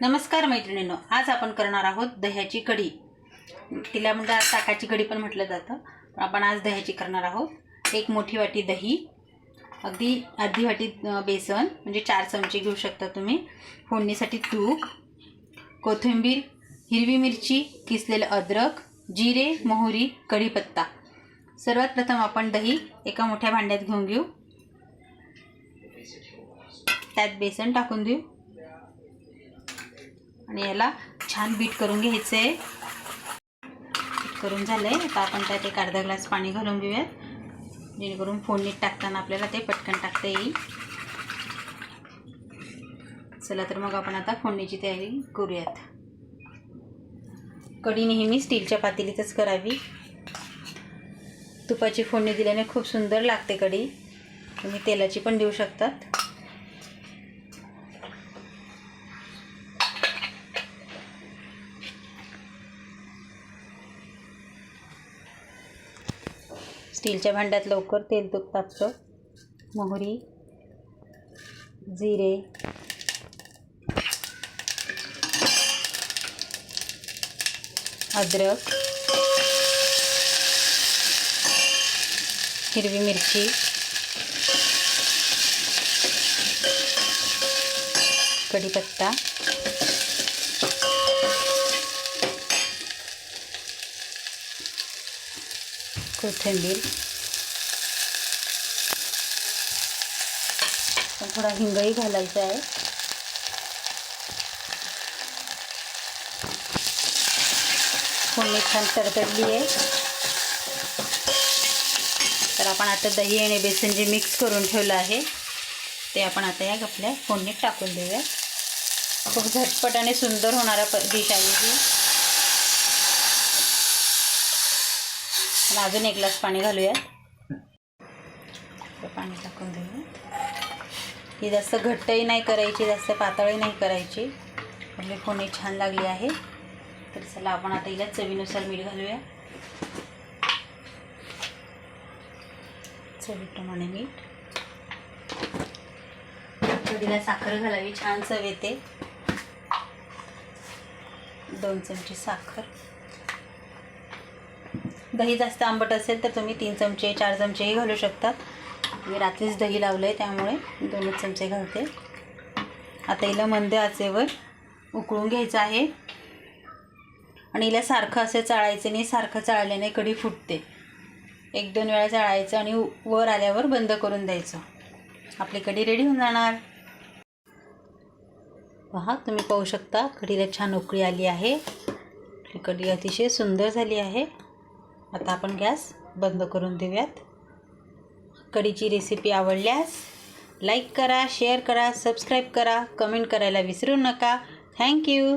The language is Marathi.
नमस्कार मैत्रिणींनो आज आपण करणार आहोत दह्याची कढी. तिला म्हणजे ताकाची कढी पण म्हटलं जातं. आपण आज दह्याची करणार आहोत. एक मोठी वाटी दही अगदी अर्धी वाटी बेसन म्हणजे चार चमचे घेऊ शकता तुम्ही. फोडणीसाठी तूप कोथिंबीर हिरवी मिरची किसलेलं अद्रक जिरे मोहरी कढीपत्ता. सर्वात प्रथम आपण दही एका मोठ्या भांड्यात घेऊन घेऊ. त्यात बेसन टाकून देऊ. आणि याला छान बीट करून घ्यायचं आहे बीट करून झालं आहे आता आपण त्यात एक अर्धा ग्लास पाणी घालून घेऊयात. जेणेकरून फोडणीत टाकताना आपल्याला ते पटकन टाकता येईल. चला तर मग आपण आता फोडणीची तयारी करूयात. कढी नेहमी स्टीलच्या पातेलीतच करावी. तुपाची फोडणी दिल्याने खूप सुंदर लागते कढी. तुम्ही तेलाची पण देऊ शकतात. स्टीलच्या भांड्यात लवकर तेल तूप तापतं मोहरी जिरे. अद्रक. हिरवी मिरची. कढीपत्ता. कोथिंबीर थोडा हिंगही घालायचा आहे. फोडणी छान तडतडली आहे. तर आपण आता दही आणि बेसन जे मिक्स करून ठेवलं आहे ते आपण आता या आपल्या फोडणीत टाकून देऊया. खूप झटपट आणि सुंदर होणारा प डिश आहे ही. आणि अजून एक ग्लास पाणी घालूया पाणी टाकून देऊया. ही जास्त घट्टही नाही करायची जास्त पातळही नाही करायची. आपली फोडणी छान लागली आहे. तर चला आपण आता हिला चवीनुसार मीठ घालूया. चवीप्रमाणे मीठ. कढीला साखर घालावी छान चव येते. दोन चमचे साखर. दही जास्त आंबट असेल तर तुम्ही तीन चमचे चार चमचेही घालू शकता. मी रात्रीच दही लावलं आहे त्यामुळे दोनच चमचे घालते. आता हिला मंद आचेवर उकळून घ्यायचं आहे. आणि हिला सारखं असं चाळायचं नाही सारखं चाळल्याने कढी फुटते. एक दोन वेळा चाळायचं आणि वर आल्यावर बंद करून द्यायचं. आपली कढी रेडी होऊन जाणार. पहा तुम्ही पाहू शकता कढीला छान उकळी आली आहे. कढी अतिशय सुंदर झाली आहे. आता आपण गॅस बंद करून देऊयात. कढीची रेसिपी आवडल्यास लाईक करा शेअर करा सबस्क्राईब करा कमेंट करायला विसरू नका. थँक्यू